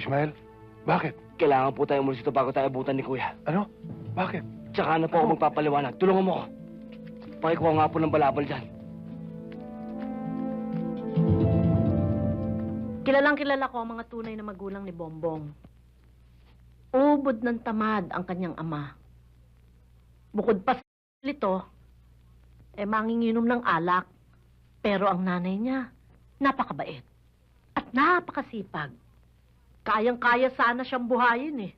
Ismael, bakit? Kailangan po tayo umalis dito bago tayo abutan ni Kuya. Ano? Bakit? Tsaka na po ako magpapaliwanag. Tulungan mo ko. Pakikuha nga po ng balabal dyan. Kilalang kilala ko ang mga tunay na magulang ni Bongbong. Ubod ng tamad ang kanyang ama. Bukod pa sa lito, eh manginginom ng alak. Pero ang nanay niya, napakabait. At napakasipag. Kayang-kaya sana siyang buhayin eh.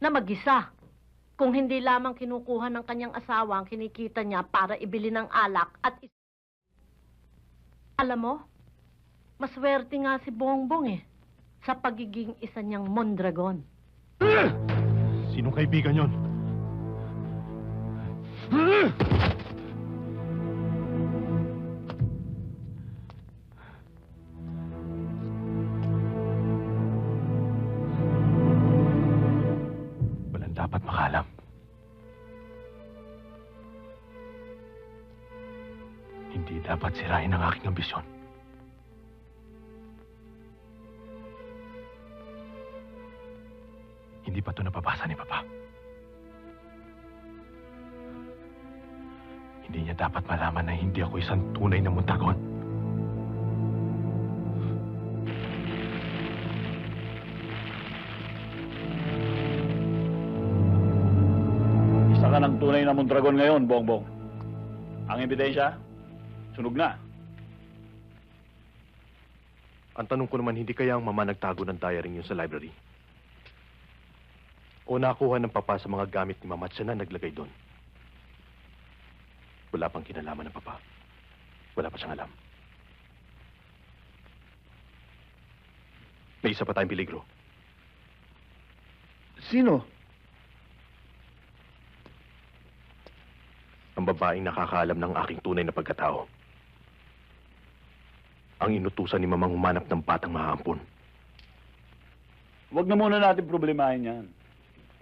Na mag-isa. Kung hindi lamang kinukuha ng kanyang asawa ang kinikita niya para ibili ng alak at is- Alam mo, maswerte nga si Bongbong eh sa pagiging isa niyang Mondragon. Sinong kaibigan yon? Dapat sirain ang aking ambisyon. Hindi pa ito napabasa ni Papa. Hindi niya dapat malaman na hindi ako isang tunay na muntagon. Isa ka ng tunay na Mondragon ngayon, Bongbong. Ang ebidensya, sunog na. Ang tanong ko naman, hindi kaya ang mama nagtago ng diary niyo sa library? O nakuha ng papa sa mga gamit ni mama at siya na naglagay doon? Wala pang kinalaman ng papa. Wala pa siyang alam. May isa pa tayong peligro. Sino? Ang babaeng nakakaalam ng aking tunay na pagkatao. Ang inutusan ni mamang humanap ng batang mahaampon. Huwag na muna natin problemahin yan.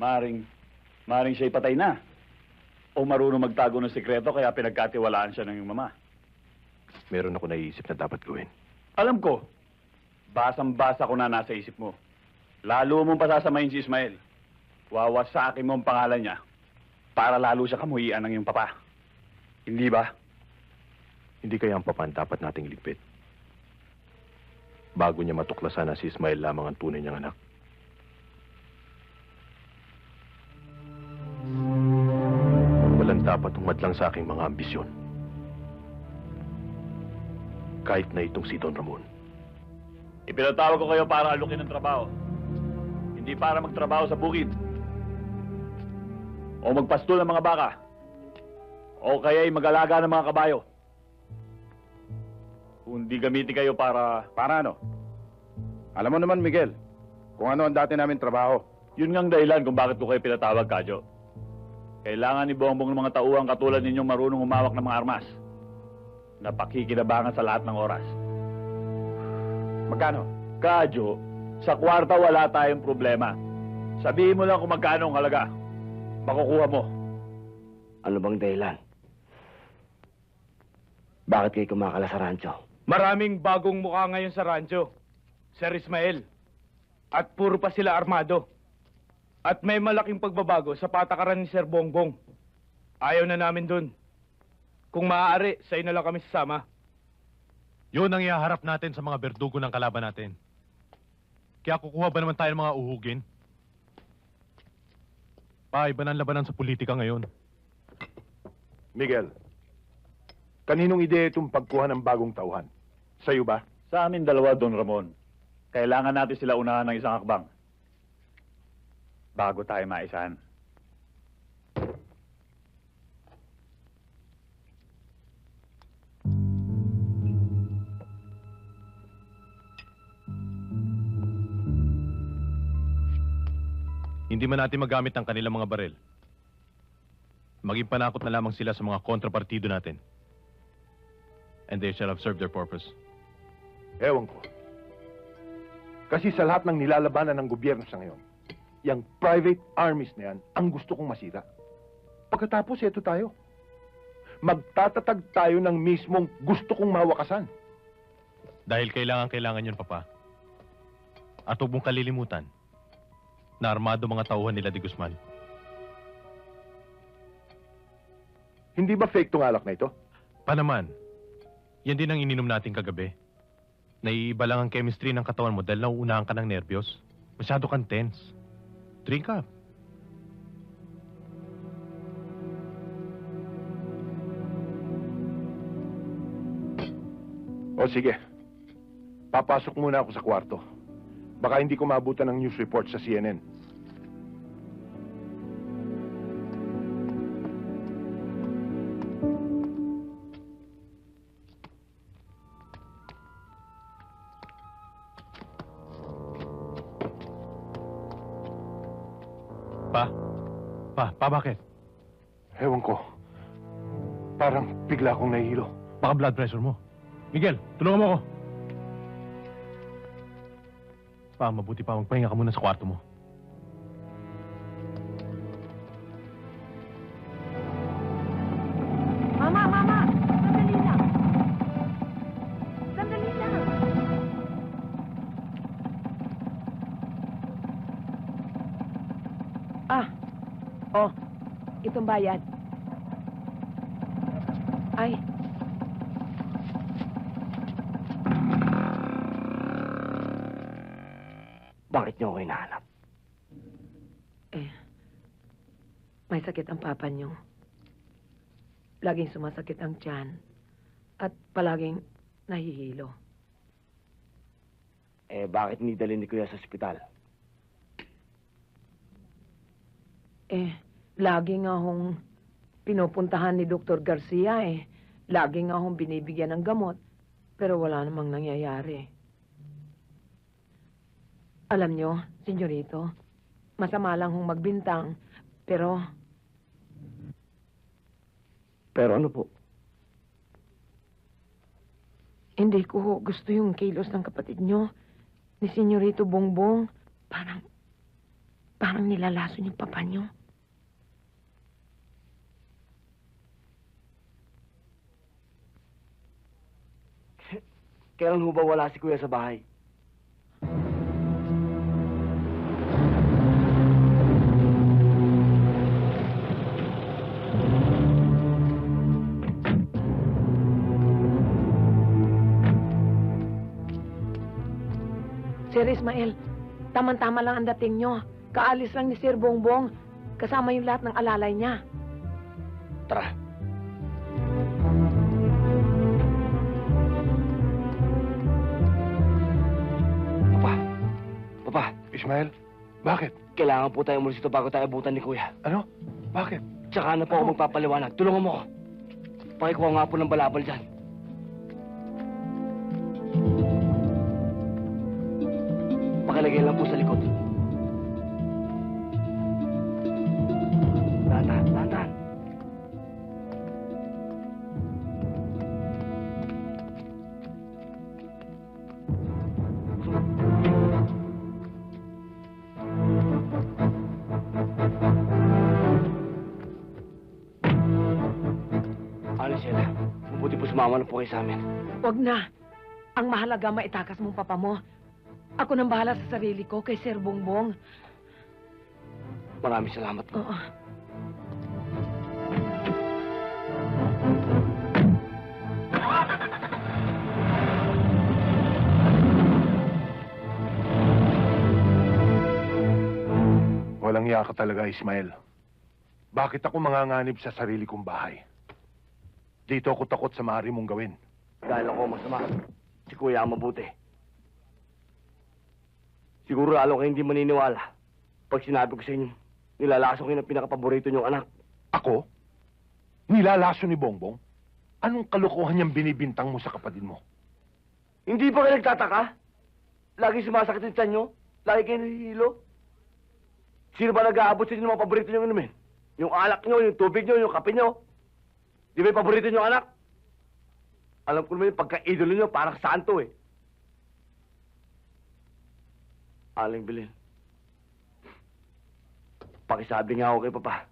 Maring, maring siya'y patay na. O marunong magtago ng sekreto kaya pinagkatiwalaan siya ng iyong mama. Meron ako naiisip na dapat gawin. Alam ko, basang-basa ko na nasa isip mo. Lalo mong pasasamahin si Ismael. Wawasakin mo ang pangalan niya para lalo siya kamuhian ng iyong papa. Hindi ba? Hindi kaya ang papan dapat nating ligpit. Bago niya matuklasan na si Ismael lamang ang tunay niyang anak. Walang dapat umadlang sa aking mga ambisyon. Kahit na itong si Don Ramon. Ipinatawag ko kayo para alukin ng trabaho. Hindi para magtrabaho sa bukid. O magpastol ng mga baka. O kaya'y mag-alaga ng mga kabayo. Kundi gamitin kayo para... Para ano? Alam mo naman, Miguel, kung ano ang dati namin trabaho. Yun ngang dahilan kung bakit ko kayo pinatawag, Kadyo. Kailangan ni Bongbong ng mga tauhan katulad ninyong marunong humawak ng mga armas. Na pakikinabangan sa lahat ng oras. Magkano? Kadyo, sa kwarta wala tayong problema. Sabihin mo lang kung magkano ang halaga. Makukuha mo. Ano bang dahilan? Bakit kayo kumakala sa rancho? Maraming bagong mukha ngayon sa rancho. Sir Ismael. At puro pa sila armado. At may malaking pagbabago sa patakaran ni Sir Bongbong. Ayaw na namin dun. Kung maaari, sa na lang kami sasama. Yun ang ihaharap natin sa mga berdugo ng kalaban natin. Kaya kukuha ba naman tayo ng mga uhugin? Pa, iba na ang labanan sa politika ngayon. Miguel, kaninong ideya itong pagkuha ng bagong tauhan? Sa'yo ba? Sa amin dalawa, Don Ramon. Kailangan natin sila unahan ng isang akbang. Bago tayo maisahan. Hindi man natin magamit ang kanilang mga baril. Maging panakot na lamang sila sa mga kontrapartido natin. And they shall have served their purpose. Ewan ko. Kasi sa lahat ng nilalabanan ng gobyerno sa ngayon, yung private armies na yan, ang gusto kong masira. Pagkatapos, eto tayo. Magtatatag tayo ng mismong gusto kong mawakasan. Dahil kailangan-kailangan yun, Papa. At huwag mong kalilimutan, na armado mga tauhan nila di Guzman. Hindi ba fake tong alak na ito? Pa naman, yan din ang ininom natin kagabi. Naiiba lang ang chemistry ng katawan mo dahil nauunahan ka ng nervyos. Masyado kang tense. Drink up. O sige. Papasok muna ako sa kwarto. Baka hindi ko maabutan ng news report sa CNN. Bakit? Ewan ko. Parang bigla akong nahihilo. Baka blood pressure mo. Miguel, tulungan mo ako. Pa, mabuti pa magpahinga ka muna sa kwarto mo. Bayad. Ay, Bakit niyo ako hinahanap? eh, may sakit ang papa niyo. Laging sumasakit ang tiyan. At palaging nahihilo. Eh, bakit hindi dalhin ni Kuya sa ospital? Eh, lagi nga hong pinupuntahan ni Dr. Garcia eh. Lagi nga hong binibigyan ng gamot. Pero wala namang nangyayari. Alam nyo, senyorito, masama lang hong magbintang. Pero Pero ano po? hindi ko gusto yung kilos ng kapatid nyo. Ni senyorito Bongbong. Parang, parang nilalason yung papa nyo. Kailan ho ba wala si Kuya sa bahay? Sir Ismael, tama-tama lang ang dating nyo. Kaalis lang ni Sir Bongbong. Kasama yung lahat ng alalay niya. Tara. Ismael, bakit? kailangan po tayo umalis dito bago tayo abutan ni Kuya. Ano? Bakit? Tsaka na po ako magpapaliwanag. Tulungan mo ako. Pakikuha nga po ng balabal dyan. Sumama na po kayo sa amin. Huwag na. Ang mahalaga maitakas mong papa mo. Ako nang bahala sa sarili ko kay Sir Bongbong. Maraming salamat po. Oo. Walang iya ka talaga, Ismael. Bakit ako manganganib sa sarili kong bahay? Dito ako takot sa maaari mong gawin. Dahil ako masama. Si Kuya ang mabuti. Siguro lalo kayo hindi maniniwala pag sinabi ko sa inyo, nilalaso kayo ng pinakapaborito niyong anak. Ako? Nilalaso ni Bongbong? Anong kalokohan niyang binibintang mo sa kapatid mo? Hindi ba kayo nagtataka? Lagi sumasakit tiyan niyo? Lagi kayo nahihilo? Sino ba nag-aabot sa inyo ng mga paborito niyong inumin? Yung alak niyo, yung tubig niyo, yung kape niyo? Di ba paborito niyong anak? Alam ko naman yung pagka-idolo niyo, parang santo eh. Aling bilin. Pakisabi nga ako kay Papa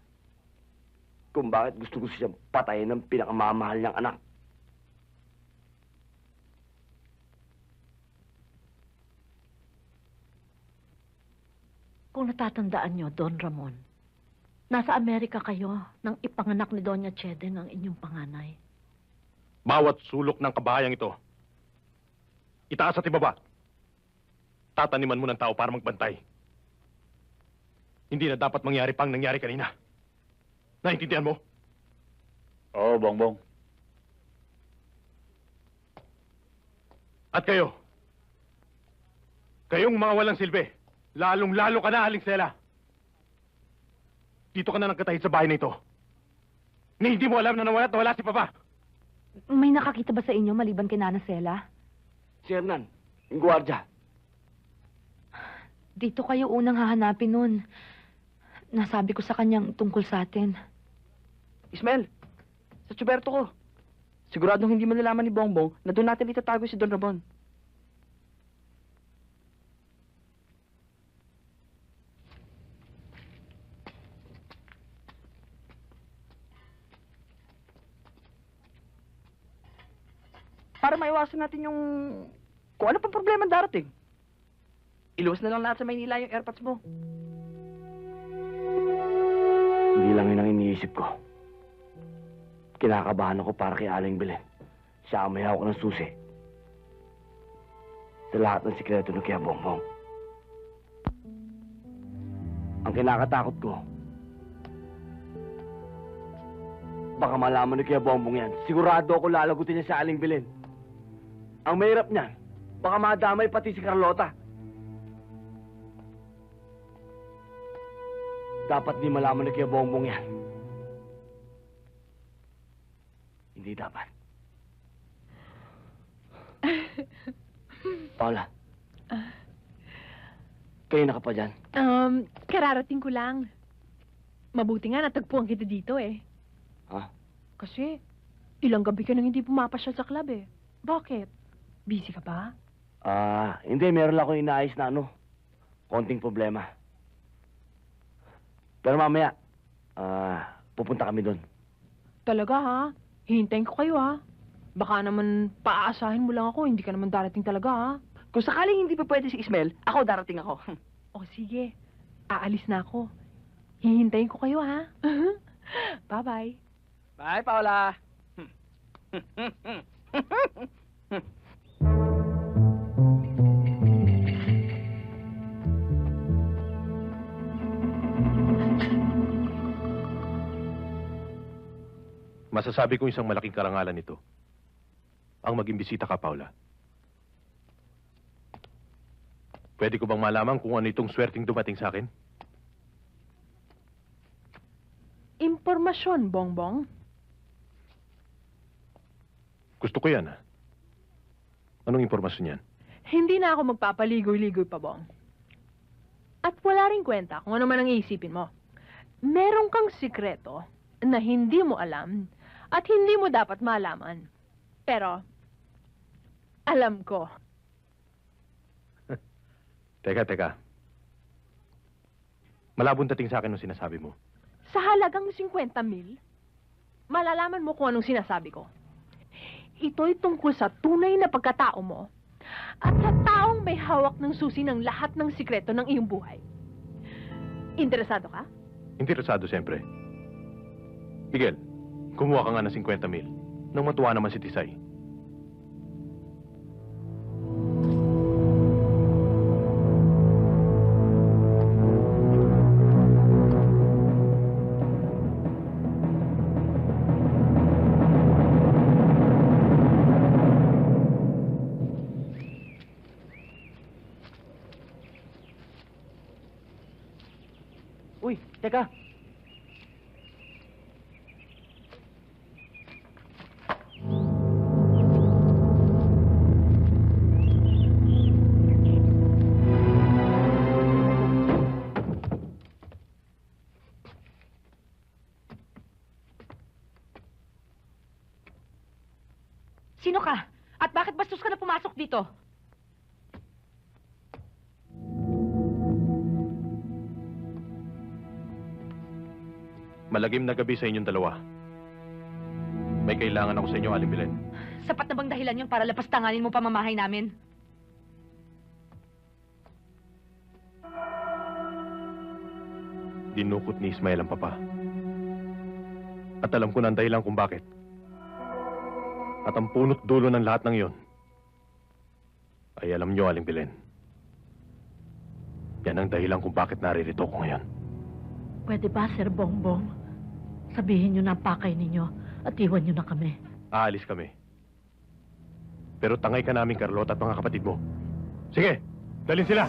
kung bakit gusto gusto siyang patayin ng pinakamamahal niyang anak. Kung natatandaan nyo, Don Ramon, nasa Amerika kayo nang ipanganak ni Doña Cheden ang inyong panganay. Bawat sulok ng kabayang ito, itaas at ibaba. Tataniman mo ng tao para magbantay. Hindi na dapat mangyari pang nangyari kanina. Naintindihan mo? Oo, Bongbong. At kayo, kayong mga walang silbi, lalong-lalo ka na, Aling Sela. Dito ka na nagkatahid sa bahay na ito. Ni hindi mo alam na nawala at nawala si Papa. May nakakita ba sa inyo maliban kay Nana Sela? Si Hernan, yung gwardiya. Dito kayo unang hahanapin nun. Nasabi ko sa kanyang tungkol sa atin. Ismael, sa tsuberto ko. Siguradong hindi mo nalaman ni Bongbong na doon natin itatago si Don Ramon. Maiwasan natin yung kung ano pang problema darating. Iluwas na lang lahat sa Maynila yung airpods mo. Hindi lang yun ang iniisip ko. Kinakabahan ako para kay Aling Belen. Siya ang may hawak ng susi. Sa lahat ng sikreto ng Kuya Bongbong. Ang kinakatakot ko, baka malaman ni Kuya Bongbong yan. Sigurado ako lalagutin niya sa Aling Belen. Ang mahirap niyan, baka madamay pati si Carlota. Dapat di malaman ni Kuya Bongbong yan. Hindi dapat. Paula. Kayo na ka pa dyan? Um, kararating ko lang. Mabuti nga natagpuan kita dito eh. Ha? Kasi, ilang gabi ka nang hindi pumapasyal sa club eh. Bakit? Busy ka ba? Ah, hindi. Meron lang ako inaayos na ano. Konting problema. Pero mamaya, ah, pupunta kami doon. Talaga ha? Hihintayin ko kayo ha? Baka naman paaasahin mo lang ako, hindi ka naman darating talaga ha? Kung sakaling hindi pa pwede si Ismael, ako darating ako. O sige, aalis na ako. Hihintayin ko kayo ha? Bye-bye. Bye, Paula. Masasabi kong isang malaking karangalan nito. Ang maging bisita ka, Paula. Pwede ko bang malaman kung ano itong swerting dumating sa akin? Impormasyon, Bongbong. Gusto ko yan, ha? Anong impormasyon yan? Hindi na ako magpapaligoy-ligoy pa, Bong. At wala rin kwenta kung ano man ang iisipin mo. Meron kang sikreto na hindi mo alam at hindi mo dapat malaman. Pero, alam ko. Teka, teka. Malabong dating sa akin ng sinasabi mo. Sa halagang 50 mil, malalaman mo kung anong sinasabi ko. Ito'y tungkol sa tunay na pagkatao mo at sa taong may hawak ng susi ng lahat ng sikreto ng iyong buhay. Interesado ka? Interesado siyempre. Miguel, kumuha ka nga ng 50 mil. Nang matuwa naman si Tisay. Bastos ka na pumasok dito? Malagim na gabi sa inyong dalawa. May kailangan ako sa inyo, Aling. Sapat na bang dahilan yun para lapastanganin mo pamamahay namin? dinukot ni Ismael ang papa. At alam ko na ang dahilan kung bakit. At ang punot dulo ng lahat ng iyon ay alam nyo, Aling Belen. Yan ang dahilan kung bakit naririto ko ngayon. Pwede ba, Sir Bongbong? Sabihin nyo na ang pakay ninyo at iwan nyo na kami. Aalis kami. Pero tangay ka namin, Carlota at mga kapatid mo. Sige, dalhin sila!